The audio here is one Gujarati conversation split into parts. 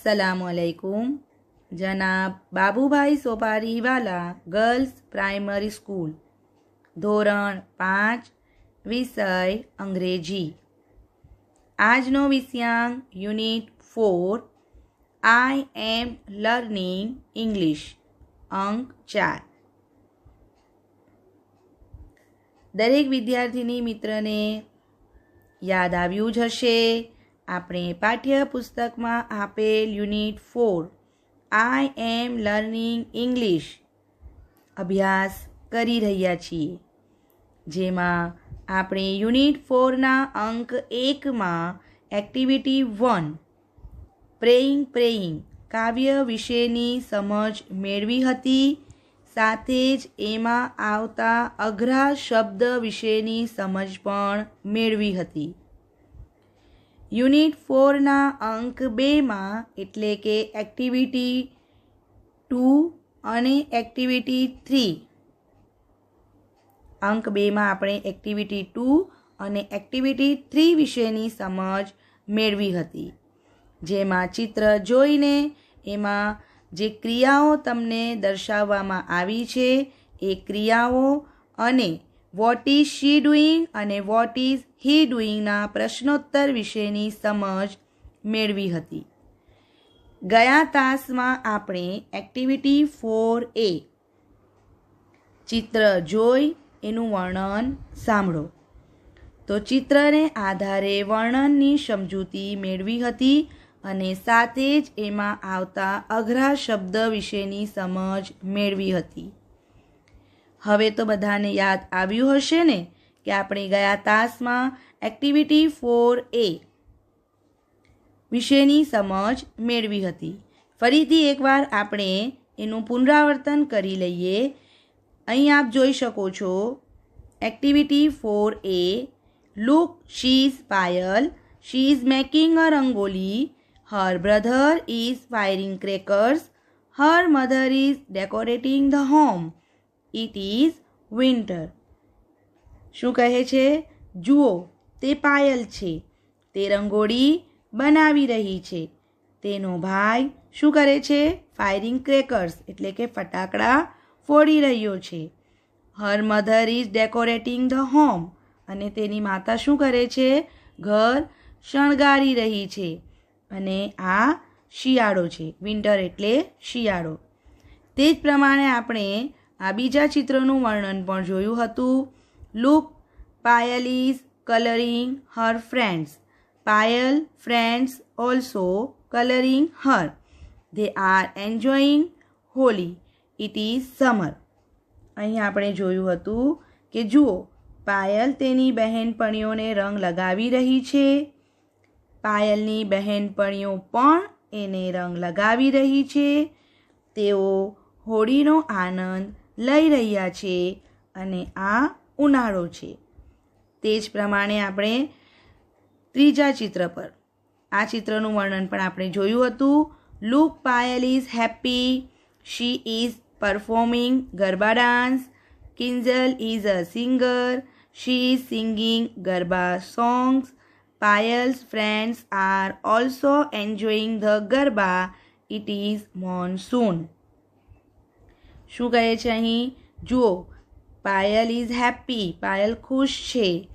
અસલામુઅલૈકુમ જનાબ Babubhai Sopariwala girls primary school ધોરણ પાંચ વિષય અંગ્રેજી આજનો વિષયાંક unit four I am learning English અંક ચાર દરેક વિદ્યાર્થીની મિત્રને યાદ આવ્યું જ હશે. આપણે પાઠ્યપુસ્તકમાં આપેલ unit four I am learning English અભ્યાસ કરી રહ્યા છીએ. જેમાં આપણે યુનિટ ફોરના અંક એકમાં એક્ટિવિટી વન પ્રેઇંગ પ્રેઇંગ કાવ્ય વિશેની સમજ મેળવી હતી. સાથે જ એમાં આવતા અઘરા શબ્દ વિશેની સમજ પણ મેળવી હતી. યુનિટ ફોરના અંક બેમાં એટલે કે એક્ટિવિટી ટુ અને એક્ટિવિટી થ્રી. અંક બેમાં આપણે એક્ટિવિટી ટુ અને એક્ટિવિટી થ્રી વિશેની સમજ મેળવી હતી. જેમાં ચિત્ર જોઈને એમાં જે ક્રિયાઓ તમને દર્શાવવામાં આવી છે એ ક્રિયાઓ અને વોટ ઇઝ શી ડુઈંગ અને વોટ ઇઝ હી ડુઈંગના પ્રશ્નોત્તર વિશેની સમજ મેળવી હતી. ગયા તાસમાં આપણે એક્ટિવિટી ફોર એ ચિત્ર જોઈ, એનું વર્ણન સાંભળો. તો ચિત્રને આધારે વર્ણનની સમજૂતી મેળવી હતી અને સાથે જ એમાં આવતા અઘરા શબ્દ વિશેની સમજ મેળવી હતી. હવે તો બધાને યાદ આવ્યું હશે ને કે આપણે ગયા તાસમાં એક્ટિવિટી ફોર એ વિશેની સમજ મેળવી હતી. ફરીથી એકવાર આપણે એનું પુનરાવર્તન કરી લઈએ. અહીં આપ જોઈ શકો છો activity four A look she is Payal she is making a rangoli her brother is firing crackers her mother is decorating the home it is winter શું કહે છે? જુઓ, તે પાયલ છે. તે રંગોળી બનાવી રહી છે. તેનો ભાઈ શું કરે છે? ફાયરિંગ ક્રેકર્સ એટલે કે ફટાકડા ફોડી રહ્યો છે. Her mother is decorating the home અને તેની માતા શું કરે છે? ઘર શણગારી રહી છે. અને આ શિયાળો છે. વિન્ટર એટલે શિયાળો. તે જ પ્રમાણે આપણે આ બીજા ચિત્રનું વર્ણન પણ જોયું હતું. Look Payal colouring her friends Payal friends also colouring her they are enjoying Holi it is summer અહીં આપણે જોયું હતું કે જુઓ પાયલ તેની બહેનપણીઓને રંગ લગાવી રહી છે. પાયલની બહેનપણીઓ પણ એને રંગ લગાવી રહી છે. તેઓ હોળીનો આનંદ લઈ રહ્યા છે અને આ ઉનાળો છે. તે જ પ્રમાણે આપણે ત્રીજા ચિત્ર પર. આ ચિત્રનું વર્ણન પણ આપણે જોયું હતું. Look Payal is happy she is performing garba dance Kinjal is a singer she is singing garba songs Payal's friends are also enjoying the garba. It is monsoon શું કહે છે અહીં? જુઓ, પાયલ ઇઝ હેપી પાયલ ખુશ છે.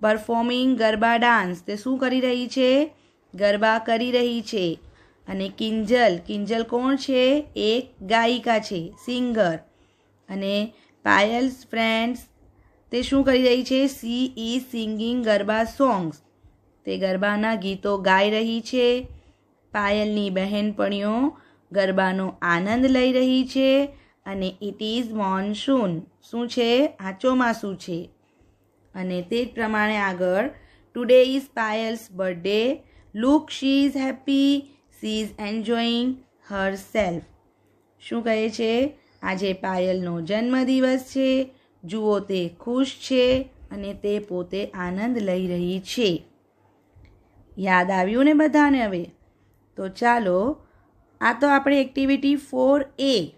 પરફોર્મિંગ ગરબા ડાન્સ તે શું કરી રહી છે? ગરબા કરી રહી છે. અને કિંજલ કિંજલ કોણ છે? એક ગાયિકા છે સિંગર અને પાયલ્સ ફ્રેન્ડ્સ તે શું કરી રહી છે? She is singing garba songs તે ગરબાના ગીતો ગાઈ રહી છે. પાયલની બહેનપણીઓ ગરબાનો આનંદ લઈ રહી છે. અને ઇટ ઇઝ મોનસૂન શું છે? આ ચોમાસું છે. અને તે જ પ્રમાણે આગળ today is Payal's birthday look she is happy she is enjoying herself શું કહે છે? આજે પાયલનો જન્મદિવસ છે. જુઓ તે ખુશ છે અને તે પોતે આનંદ લઈ રહી છે. યાદ આવ્યું ને બધાને હવે? તો ચાલો, આ તો આપણે એક્ટિવિટી ફોર એ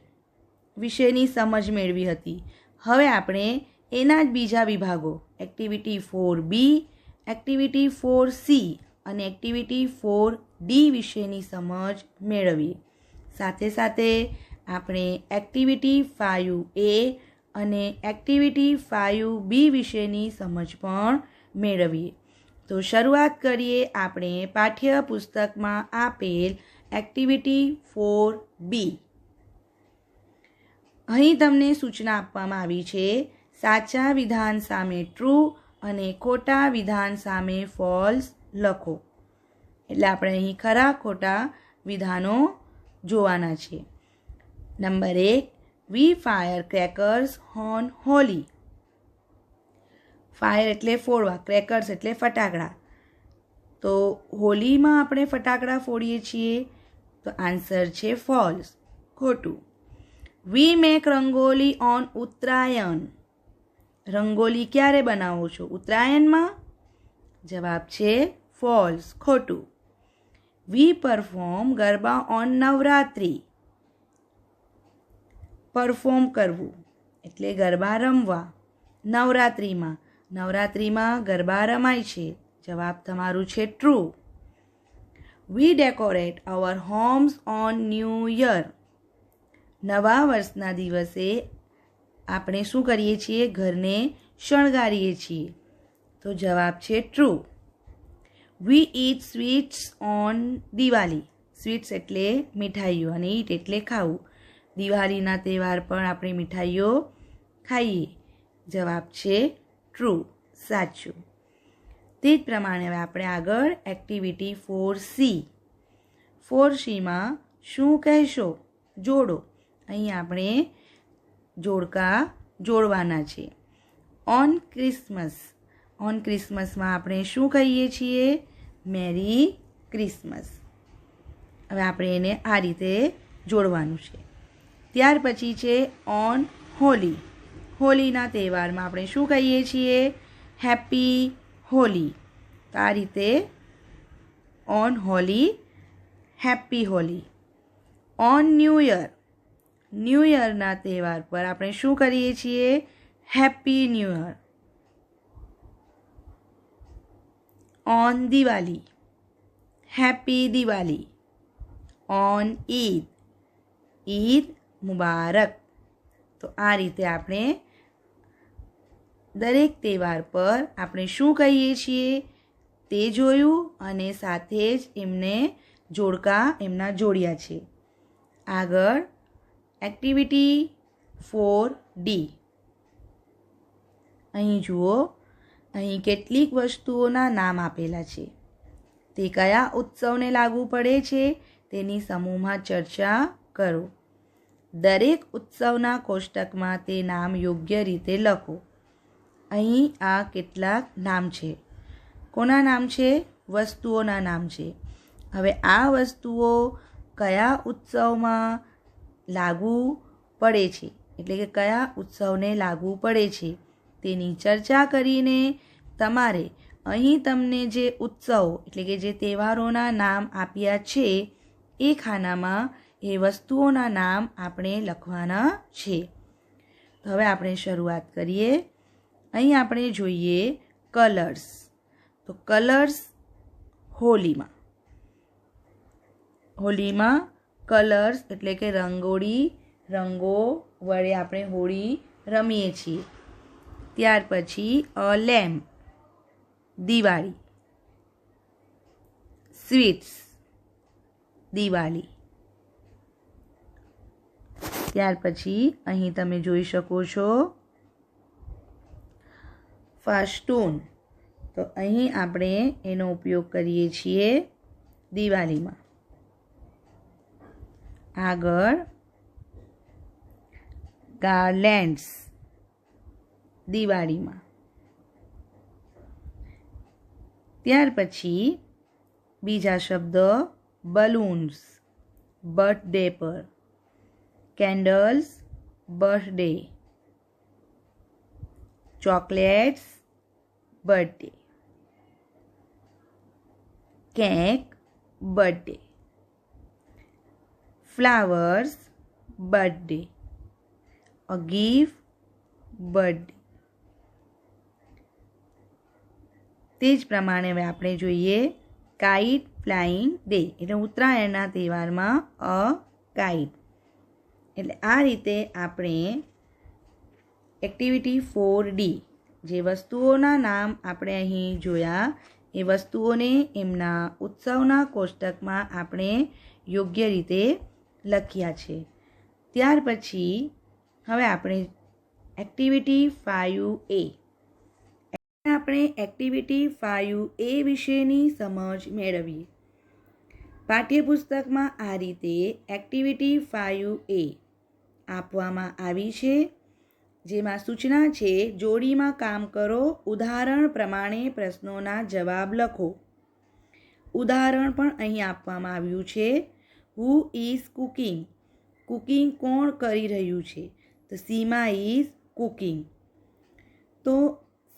વિશેની સમજ મેળવી હતી. હવે આપણે એના જ બીજા વિભાગો activity four B activity four C અને એક્ટિવિટી ફોર ડી વિશેની સમજ મેળવીએ. સાથે સાથે આપણે એક્ટિવિટી ફાઇવ એ અને એક્ટિવિટી ફાઇવ બી વિશેની સમજ પણ મેળવીએ. તો શરૂઆત કરીએ આપણે પાઠ્યપુસ્તકમાં આપેલ એક્ટિવિટી ફોર બી અહીં તમને સૂચના આપવામાં આવી છે, સાચા વિધાન સામે ટ્રુ અને ખોટા વિધાન સામે ફોલ્સ લખો. એટલે આપણે અહીં ખરા ખોટા વિધાનો જોવાના છે. નંબર એક we fire crackers on Holi. Fire એટલે ફોડવા ક્રેકર્સ એટલે ફટાકડા. તો હોલીમાં આપણે ફટાકડા ફોડીએ છીએ? તો આન્સર છે ફોલ્સ ખોટું. We make rangoli on Uttarayan rangoli ક્યારે બનાવો છો? ઉત્તરાયણમાં? જવાબ છે ફોલ્સ ખોટું. We perform garba on Navratri. Perform કરવું. એટલે ગરબા રમવા. નવરાત્રિમાં. નવરાત્રિમાં ગરબા રમાય છે. જવાબ તમારું છે true we decorate our homes on new year નવા વર્ષના દિવસે આપણે શું કરીએ છીએ? ઘરને શણગારીએ છીએ. તો જવાબ છે true we eat sweets on Diwali. Sweets એટલે મીઠાઈઓ અને ઈટ એટલે ખાવું. દિવાળીના તહેવાર પણ આપણે મીઠાઈઓ ખાઈએ. જવાબ છે ટ્રુ સાચું. તે જ પ્રમાણે હવે આપણે આગળ એક્ટિવિટી ફોર સી ફોર સીમાં શું કહેશો? જોડો. અહીં આપણે જોડકા જોડવાના છે. ઓન ક્રિસમસ ઓન ક્રિસમસમાં આપણે શું કહીએ છીએ? મેરી ક્રિસમસ હવે આપણે એને આ રીતે જોડવાનું છે. ત્યાર પછી છે ઓન હોલી હોલીના તહેવારમાં આપણે શું કહીએ છીએ? હેપી હોલી તો આ રીતે on Holi happy Holi on new year new યરના તહેવાર પર આપણે શું કરીએ છીએ? Happy new year on Diwali happy Diwali on Eid Eid Mubarak તો આ રીતે આપણે દરેક તહેવાર પર આપણે શું કહીએ છીએ? તે જોયું અને સાથે જ એમને જોડકા એમના જોડ્યા છે. આગળ એક્ટિવિટી ફોર ડી અહીં જુઓ, અહીં કેટલીક વસ્તુઓના નામ આપેલા છે. તે કયા ઉત્સવને લાગુ પડે છે તેની સમૂહમાં ચર્ચા કરો. દરેક ઉત્સવના કોષ્ટકમાં તે નામ યોગ્ય રીતે લખો. અહીં આ કેટલાક નામ છે. કોના નામ છે? વસ્તુઓના નામ છે. હવે આ વસ્તુઓ કયા ઉત્સવમાં લાગુ પડે છે. એટલે કે કયા ઉત્સવને લાગુ પડે છે તેની ચર્ચા કરીને તમારે અહીં તમને જે ઉત્સવ એટલે કે જે તહેવારોના નામ આપ્યા છે એ ખાનામાં એ વસ્તુઓના નામ આપણે લખવાના છે. હવે આપણે શરૂઆત કરીએ. અહીં આપણે જોઈએ કલર્સ. તો કલર્સ હોલીમાં. હોલીમાં કલર્સ એટલે કે રંગોળી, રંગો વડે આપણે હોળી રમીએ છીએ. ત્યાર પછી a lamp, Diwali. Sweets, Diwali. ત્યાર પછી અહીં તમે જોઈ શકો છો ફાસ્ટૂન. તો અહીં આપણે એનો ઉપયોગ કરીએ છીએ દિવાળીમાં. આગળ ગાર્લેન્ડ્સ દિવાળીમાં ત્યાર પછી બીજા શબ્દ બલૂન્સ બર્થડે પર candles birthday chocolates birthday cake birthday flowers, birthday. A gift, birthday. તે જ પ્રમાણે હવે આપણે જોઈએ કાઇટ ફ્લાઇંગ ડે એટલે ઉત્તરાયણના તહેવારમાં અ કાઇટ એટલે આ રીતે આપણે એક્ટિવિટી ફોર ડી જે વસ્તુઓના નામ આપણે અહીં જોયા, એ વસ્તુઓને એમના ઉત્સવના કોષ્ટકમાં આપણે યોગ્ય રીતે લખ્યા છે. ત્યાર પછી હવે આપણે એક્ટિવિટી ફાઇવ એ આપણે એક્ટિવિટી ફાઇવ એ વિશેની સમજ મેળવીએ. પાઠ્યપુસ્તકમાં આ રીતે એક્ટિવિટી ફાઇવ એ આપવામાં આવી છે. જેમાં સૂચના છે, જોડીમાં કામ કરો, ઉદાહરણ પ્રમાણે પ્રશ્નોના જવાબ લખો. ઉદાહરણ પણ અહીં આપવામાં આવ્યું છે. હુ ઇઝ કુકિંગ કુકિંગ કોણ કરી રહ્યું છે? તો સીમા ઇઝ કુકિંગ તો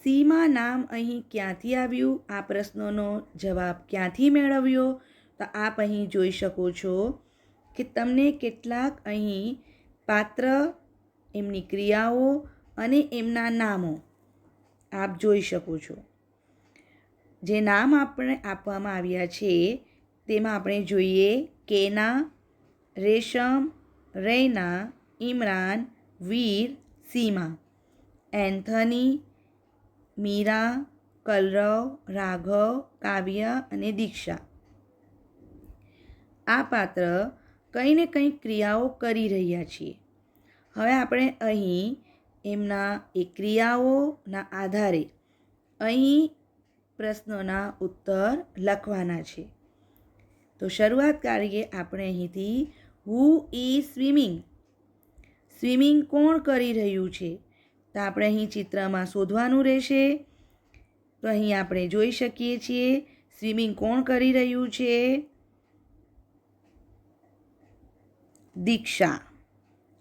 સીમા નામ અહીં ક્યાંથી આવ્યું? આ પ્રશ્નોનો જવાબ ક્યાંથી મેળવ્યો? તો આપ અહીં જોઈ શકો છો કે તમને કેટલાક અહીં પાત્ર, એમની ક્રિયાઓ અને એમના નામો આપ જોઈ શકો છો. જે નામ આપણે આપવામાં આવ્યા છે, તેમાં આપણે જોઈએ કેના, રેશમ, રૈના, ઇમરાન, વીર, સીમા. એન્થની, મીરા, કલરવ, રાઘવ, કાવ્ય અને દીક્ષા. આ પાત્ર કંઈ ને કંઈ ક્રિયાઓ કરી રહ્યા છીએ. હવે આપણે અહીં એમના એ ક્રિયાઓના આધારે અહીં પ્રશ્નોના ઉત્તર લખવાના છે. તો શરૂઆત કરીએ આપણે અહીંથી. હુ ઇઝ સ્વિમિંગ સ્વિમિંગ કોણ કરી રહ્યું છે? તો આપણે અહીં ચિત્રમાં શોધવાનું રહેશે. તો અહીં આપણે જોઈ શકીએ છીએ સ્વિમિંગ કોણ કરી રહ્યું છે? દીક્ષા.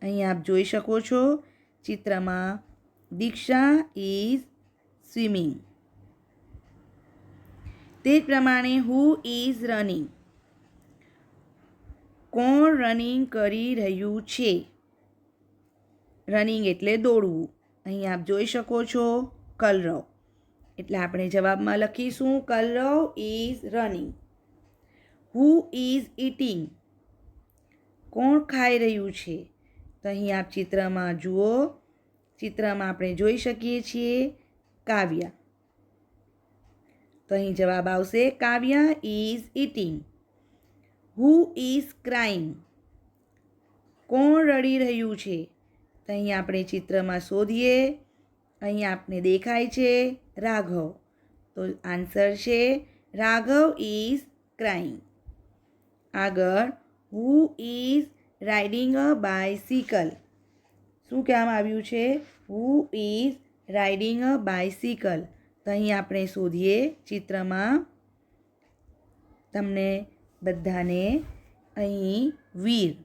અહીં આપ જોઈ શકો છો, ચિત્રમાં દીક્ષા ઇઝ સ્વિમિંગ તે પ્રમાણે હુ ઇઝ રનિંગ કોણ રનિંગ કરી રહ્યું છે? રનિંગ એટલે દોડવું. અહીં આપ જોઈ શકો છો કલરવ. એટલે આપણે જવાબમાં લખીશું, Kalrav is running who is eating કોણ ખાઈ રહ્યું છે? તો અહીં આપ ચિત્રમાં જુઓ. ચિત્રમાં આપણે જોઈ શકીએ છીએ કાવ્ય. તો અહીં જવાબ આવશે, Kavya is eating who is crying કોણ રડી રહ્યું છે? તો અહીં આપણે ચિત્રમાં શોધીએ. અહીં આપને દેખાય છે રાઘવ. તો આન્સર છે રાઘવ ઇઝ ક્રાઇમ આગળ who is riding a bicycle શું કહેવામાં આવ્યું છે? Who is riding a bicycle તો અહીં આપણે શોધીએ ચિત્રમાં. તમને બધાને અહીં વીર.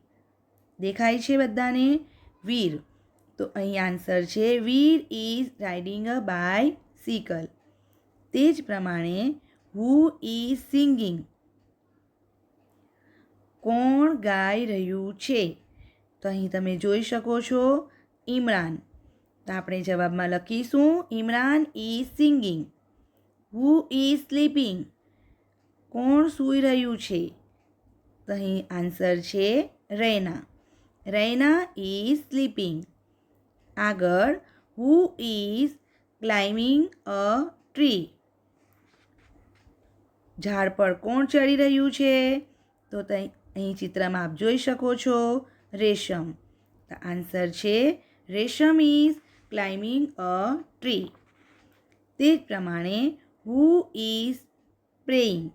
દેખાય છે બધાને વીર. તો અહીં આન્સર છે, Veer is riding a bicycle તે જ પ્રમાણે હુ ઇઝ સિંગિંગ. કોણ ગાઈ રહ્યું છે? તો અહીં તમે જોઈ શકો છો ઇમરાન. તો આપણે જવાબમાં લખીશું, Imran is singing. Who is sleeping. કોણ સૂઈ રહ્યું છે? તો અહીં આન્સર છે રૈના. Raina is sleeping. આગળ, who is climbing a tree? ઝાડ પર કોણ ચડી રહ્યું છે? તો અહીં ચિત્રમાં આપ જોઈ શકો છો રેશમ. આન્સર છે Resham is climbing a tree. તે જ પ્રમાણે હુ ઇઝ પ્રેઇંગ.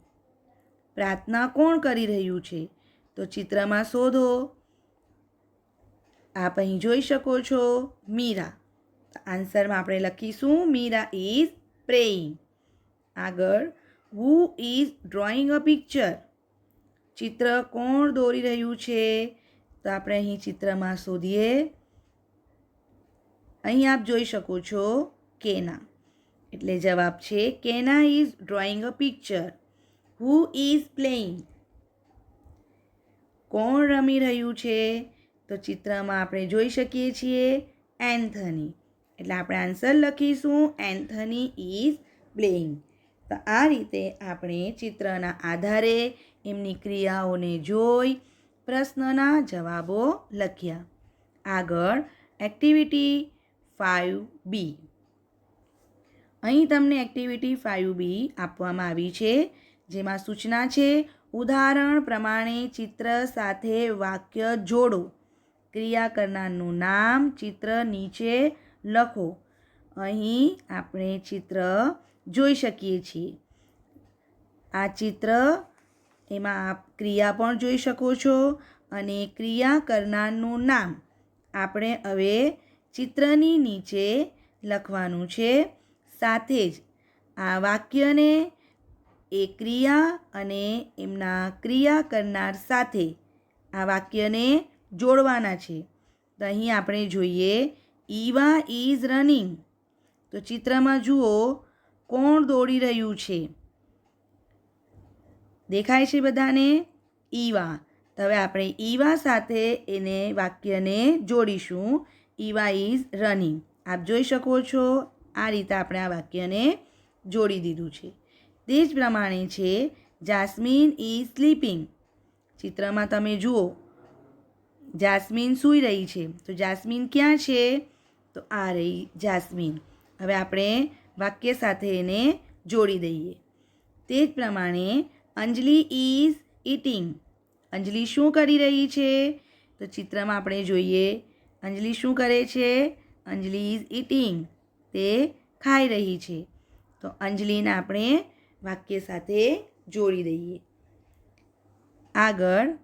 પ્રાર્થના કોણ કરી રહ્યું છે? તો ચિત્રમાં શોધો. આપ અહીં જોઈ શકો છો, મીરા. આન્સરમાં આપણે લખીશું, મીરા ઇઝ પ્રેઇંગ. આગળ, who is drawing a picture? ચિત્ર કોણ દોરી રહ્યું છે? તો આપણે અહીં ચિત્રમાં શોધીએ. અહીં આપ જોઈ શકો છો, કેના. એટલે જવાબ છે, Kena is drawing a picture? Who is playing કોણ રમી રહ્યું છે? તો ચિત્રમાં આપણે જોઈ શકીએ છીએ એન્થની. એટલે આપણે આન્સર લખીશું, એન્થની ઇઝ પ્લેઇંગ તો આ રીતે આપણે ચિત્રના આધારે એમની ક્રિયાઓને જોઈ, પ્રશ્નના જવાબો લખ્યા. આગળ એક્ટિવિટી ફાઇવ બી અહીં તમને એક્ટિવિટી ફાઇવ બી આપવામાં આવી છે. જેમાં સૂચના છે, ઉદાહરણ પ્રમાણે ચિત્ર સાથે વાક્ય જોડો. ક્રિયા કરનારનું નામ ચિત્ર નીચે લખો. અહીં આપણે ચિત્ર જોઈ શકીએ છીએ. આ ચિત્ર, એમાં આપ ક્રિયા પણ જોઈ શકો છો અને ક્રિયા કરનારનું નામ. આપણે હવે ચિત્રની નીચે લખવાનું છે, સાથે જ આ વાક્યને એ ક્રિયા અને એમના ક્રિયા કરનાર સાથે આ વાક્યને જોડવાના છે. તો અહીં આપણે જોઈએ, ઈવા ઇઝ રનિંગ. તો ચિત્રમાં જુઓ, કોણ દોડી રહ્યું છે? દેખાય છે બધાને? ઈવા. તો હવે આપણે ઈવા સાથે એને વાક્યને જોડીશું. Eva is running. આપ જોઈ શકો છો, આ રીતે આપણે આ વાક્યને જોડી દીધું છે. તે જ પ્રમાણે છે, જાસ્મીન ઇઝ સ્લીપિંગ. ચિત્રમાં તમે જુઓ, જાસ્મીન સૂઈ રહી છે. તો જાસ્મીન ક્યાં છે? તો આ રહી જાસ્મીન. હવે આપણે વાક્ય સાથે એને જોડી દઈએ. તે જ પ્રમાણે અંજલિ ઇઝ ઇટિંગ અંજલિ શું કરી રહી છે? તો ચિત્રમાં આપણે જોઈએ, અંજલિ શું કરે છે? અંજલિ ઇઝ ઇટિંગ તે ખાઈ રહી છે. તો અંજલિને આપણે વાક્ય સાથે જોડી દઈએ. આગળ.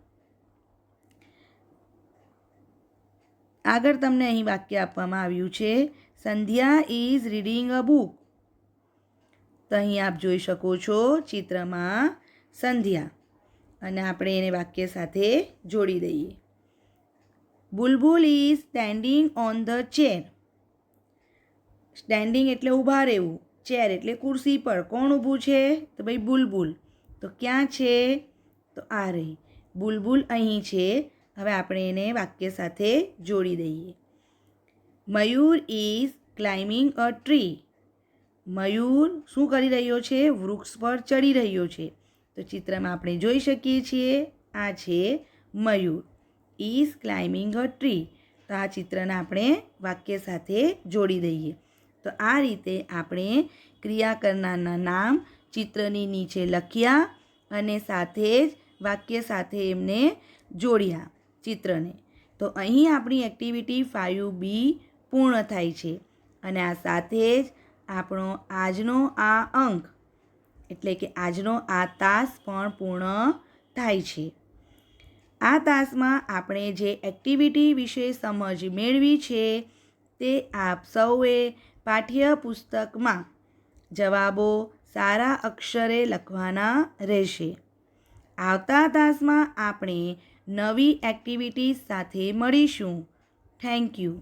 આગળ તમને અહીં વાક્ય આપવામાં આવ્યું છે, Sandhya is reading a book તો અહીં આપ જોઈ શકો છો ચિત્રમાં સંધ્યા. અને આપણે એને વાક્ય સાથે જોડી દઈએ. Bulbul is standing on the chair standing એટલે ઊભા રહેવું. ચેર એટલે ખુરશી પર કોણ ઊભું છે? તો ભાઈ બુલબુલ. તો ક્યાં છે? તો આ રહી. બુલબુલ અહીં છે. હવે આપણે એને વાક્ય સાથે જોડી દઈએ. Mayur is climbing a tree. Mayur શું કરી રહ્યો છે? વૃક્ષ પર ચડી રહ્યો છે. તો ચિત્રમાં આપણે જોઈ શકીએ છીએ, આ છે Mayur. Is climbing a tree. તો આ ચિત્રને આપણે વાક્ય સાથે જોડી દઈએ. તો આ રીતે આપણે ક્રિયા કરનારના નામ ચિત્રની નીચે લખ્યા અને સાથે જ વાક્ય સાથે એમને જોડ્યા ચિત્રને. તો અહીં આપણી એક્ટિવિટી ફાઇવ બી પૂર્ણ થાય છે અને આ સાથે જ આપણો આજનો આ અંક, એટલે કે આજનો આ તાસ પણ પૂર્ણ થાય છે. આ તાસમાં આપણે જે એક્ટિવિટી વિશે સમજ મેળવી છે તે આપ સૌએ પાઠ્યપુસ્તકમાં જવાબો સારા અક્ષરે લખવાના રહેશે. આવતા તાસમાં આપણે નવી એક્ટિવિટીઝ સાથે મળીશું. Thank you.